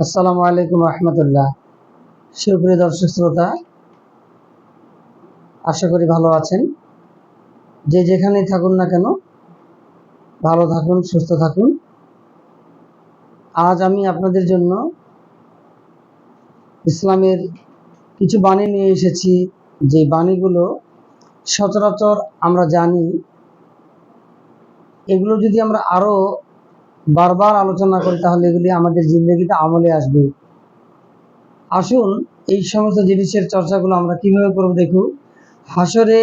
আসসালামু আলাইকুম রহমতুল্লাহ। সুপ্রিয় দর্শক শ্রোতা, আশা করি ভালো আছেন। যে যেখানেই থাকুন না কেন, ভালো থাকুন, সুস্থ থাকুন। আজ আমি আপনাদের জন্য ইসলামের কিছু বাণী নিয়ে এসেছি। যে বাণীগুলো সচরাচর আমরা জানি, এগুলো যদি আমরা আরও বারবার আলোচনা করি তাহলে এগুলি আমাদের জিন্দগিতে আমলে আসবে। আসুন এই সমস্ত জিনিসের চর্চাগুলো আমরা কীভাবে করব দেখুন। হাসরে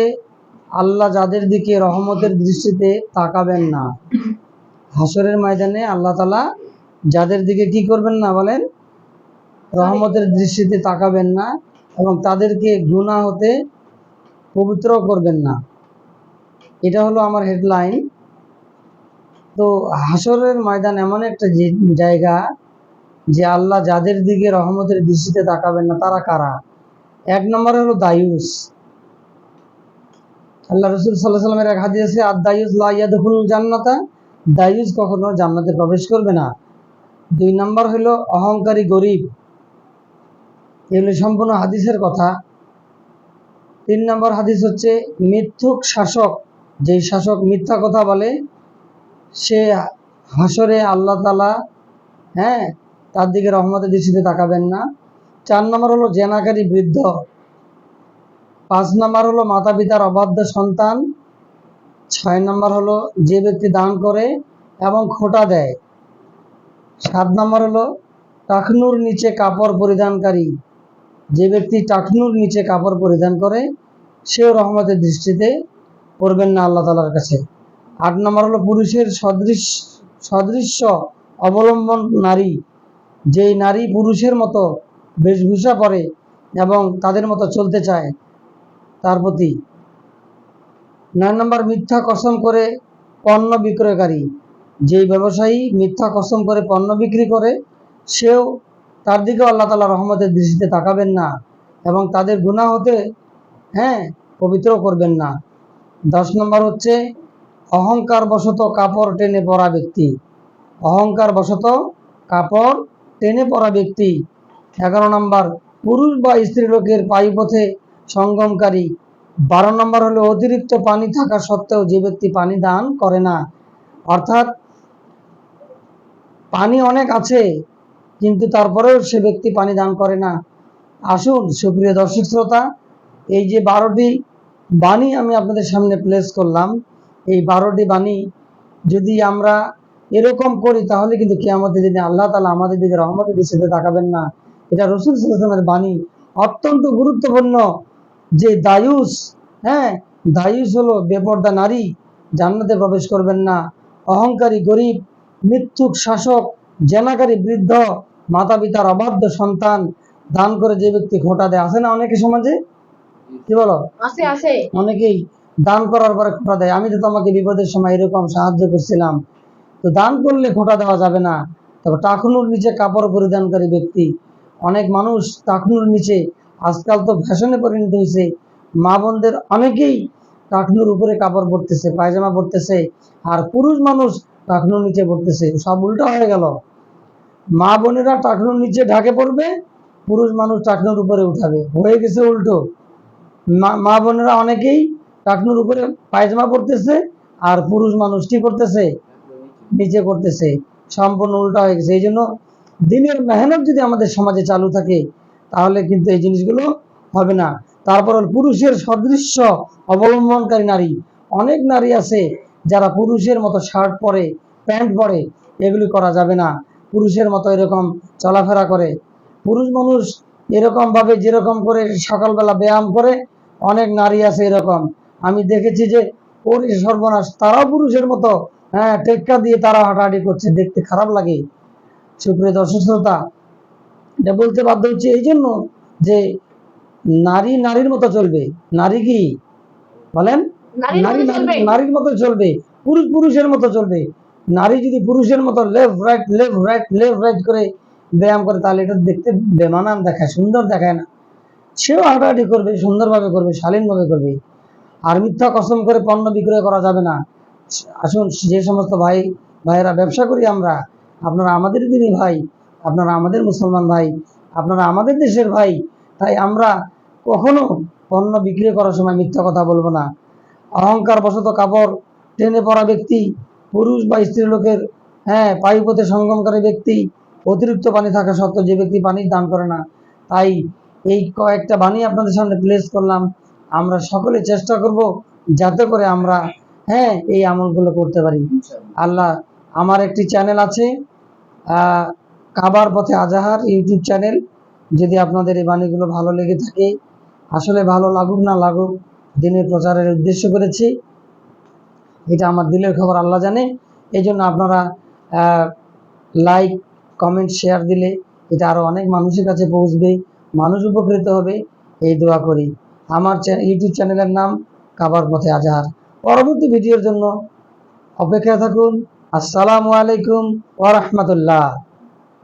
আল্লাহ যাদের দিকে রহমতের দৃষ্টিতে তাকাবেন না, হাসরের ময়দানে আল্লাহ তালা যাদের দিকে কি করবেন না বলেন, রহমতের দৃষ্টিতে তাকাবেন না এবং তাদেরকে গুণা হতে পবিত্র করবেন না। এটা হলো আমার হেডলাইন। তো হাসরের ময়দান এমন একটা জায়গা যে আল্লাহ যাদের দিকে রহমতের দৃষ্টিতে তাকাবেন না, তারা কারা? এক নম্বরে হলো দায়ুস। আল্লাহ রসুল সাল্লাহ সাল্লামের এক হাদিস আছে আর দায়ুস লাইয়াদুল জান্নাতা। দায়ুস কখনো জান্নাতে প্রবেশ করবে না। দুই নম্বর হলো অহংকারী গরিব। এগুলো সম্পূর্ণ হাদিসের কথা। তিন নম্বর হাদিস হচ্ছে, মিথ্যুক শাসক, যেই শাসক মিথ্যা কথা বলে সে হাসরে আল্লাহ তালা হ্যাঁ তার দিকে রহমতের দৃষ্টিতে তাকাবেন না। চার নম্বর হলো জেনাকারী বৃদ্ধ। পাঁচ নম্বর হলো মাতা পিতার অবাধ্য সন্তান। ছয় নম্বর হলো যে ব্যক্তি দান করে এবং খোটা দেয়। সাত নম্বর হলো টাকনুর নিচে কাপড় পরিধানকারী। যে ব্যক্তি টাকনুর নিচে কাপড় পরিধান করে, সেও রহমতের দৃষ্টিতে পড়বেন না আল্লাহ তালার কাছে। আট নম্বর হলো পুরুষের সদৃশ, সদৃশ্য অবলম্বন নারী। যেই নারী পুরুষের মতো বেশভূষা পরে এবং তাদের মতো চলতে চায়, তার প্রতি। নয় নম্বর, মিথ্যা কসম করে পণ্য বিক্রয়কারী। যেই ব্যবসায়ী মিথ্যা কসম করে পণ্য বিক্রি করে, সেও তার দিকে আল্লাহ তালা রহমতের দৃষ্টিতে তাকাবেন না এবং তাদের গুণা হতে হ্যাঁ পবিত্র করবেন না। দশ নম্বর হচ্ছে অহংকার বশত কাপড় টেনে পড়া ব্যক্তি। অহংকার বশত কাপড় টেনে পড়া ব্যক্তি। এগারো নম্বর, পুরুষ বা স্ত্রী লোকের পায়ুপথে সঙ্গমকারী। বারো নম্বর হলো, অতিরিক্ত পানি থাকা সত্ত্বেও যে ব্যক্তি পানি দান করে না। অর্থাৎ, পানি অনেক আছে, কিন্তু তারপরেও সে ব্যক্তি পানি দান করে না। আসুন, সুপ্রিয় দর্শক শ্রোতা, এই যে বারোটি বাণী আমি আপনাদের সামনে প্লেস করলাম এই বারোটি বাণী যদি আমরা এরকম করি তাহলে কিন্তু কেয়ামতের দিনে আল্লাহ তালা আমাদের দিকে রহমতের দৃষ্টিতে তাকাবেন না। এটা রসুল সাল্লামের বাণী। অত্যন্ত গুরুত্বপূর্ণ যে দায়ুস হ্যাঁ দায়ুস হলো বেপর্দা নারী জান্নাতে প্রবেশ করবেন না। অহংকারী গরিব মিথ্যুক শাসক জেনাকারী বৃদ্ধ মাতা পিতার অবাধ্য সন্তান দান করে যে ব্যক্তি খোটা দেয়। আছে না অনেকে সমাজে? কি বলো? আছে আছে। অনেকেই। দান করার পরে খোটা দেয়। আমি তো তোমাকে বিপদের সময় এরকম সাহায্য করছিলাম। তো দান করলে খোটা দেওয়া যাবে না। তবে টাকনুর নিচে কাপড় পরিধানকারী ব্যক্তি। অনেক মানুষ টাকনুর নিচে, আজকাল তো ফ্যাশনে পরিণত হয়েছে। মা বোনদের অনেকেই টাকনুর উপরে কাপড় পরতেছে, পায়জামা পরতেছে, আর পুরুষ মানুষ টাকনুর নিচে পড়তেছে সব উল্টো হয়ে গেল। মা বোনেরা টাকনুর নিচে ঢাকে পড়বে, পুরুষ মানুষ টাকনুর উপরে উঠাবে। হয়ে গেছে উল্টো। মা বোনেরা অনেকেই টাকনুর উপরে পায়জামা পরতেছে আর পুরুষ মানুষ কি করতেছে? নিচে করতেছে। সম্পূর্ণ উল্টা হয়ে গেছে। এই জন্য দিনের মেহনত যদি আমাদের সমাজে চালু থাকে, তাহলে কিন্তু এই জিনিসগুলো হবে না। তারপর পুরুষের সদৃশ্য অবলম্বনকারী নারী। অনেক নারী আছে যারা পুরুষের মতো শার্ট পরে, প্যান্ট পরে, এগুলি করা যাবে না। পুরুষের মতো এরকম চলাফেরা করে। পুরুষ মানুষ এরকম ভাবে যেরকম করে সকালবেলা ব্যায়াম করে, অনেক নারী আছে এরকম। আমি দেখেছি যে ওর সর্বনাশ তারাও পুরুষের মতো হ্যাঁ টেক্কা দিয়ে তারা হাঁটাহাঁটি করছে দেখতে খারাপ লাগে। সুপ্রিয় শ্রোতা এটা বলতে বাধ্য হচ্ছে এই জন্য যে নারী নারীর মতো চলবে। নারী কি? বলেন। নারী- নারীর মতো চলবে। পুরুষ পুরুষের মতো চলবে। নারী যদি পুরুষের মতো left right left right left right করে ব্যায়াম করে তাহলে এটা দেখতে বেমানান দেখায় সুন্দর দেখায় না। সেও হাঁটাহাঁটি করবে সুন্দরভাবে করবে শালীনভাবে করবে। আর মিথ্যা কসম করে পণ্য বিক্রয় করা যাবে না। আসুন, যে সমস্ত ভাই, ভাইয়েরা ব্যবসা করি আমরা, আপনারা আমাদের দিনই ভাই, আপনারা আমাদের মুসলমান ভাই, আপনারা আমাদের দেশের ভাই, তাই আমরা কখনো পণ্য বিক্রি করার সময় মিথ্যা কথা বলব না। অহংকার বশত কাপড় টেনে পড়া ব্যক্তি, পুরুষ বা স্ত্রী লোকের হ্যাঁ পায়ুপথে সঙ্গমকারী ব্যক্তি, অতিরিক্ত পানি থাকা সত্ত্বেও যে ব্যক্তি পানির দান করে না, তাই এই কয়েকটা বাণী আপনাদের সামনে প্লেস করলাম। আমরা সকলে চেষ্টা করব যাতে করে আমরা হ্যাঁ এই আমলগুলো করতে পারি। আল্লাহ আমার একটি চ্যানেল আছে কাবার পথে আজাহার ইউটিউব চ্যানেল। যদি আপনাদের এই বাণীগুলো ভালো লেগে থাকে আসলে ভালো লাগুক না লাগুক দিনের প্রচারের উদ্দেশ্য করেছি। এটা আমার দিলের খবর আল্লাহ জানে। এই জন্য আপনারা লাইক কমেন্ট শেয়ার দিলে এটা আরও অনেক মানুষের কাছে পৌঁছবে মানুষ উপকৃত হবে এই দোয়া করি। আমার ইউটিউব চ্যানেলের নাম কাবার পথে আজহার পরবর্তী ভিডিওর জন্য অপেক্ষা থাকুন। আসসালামু আলাইকুম ওয়া রাহমাতুল্লাহ।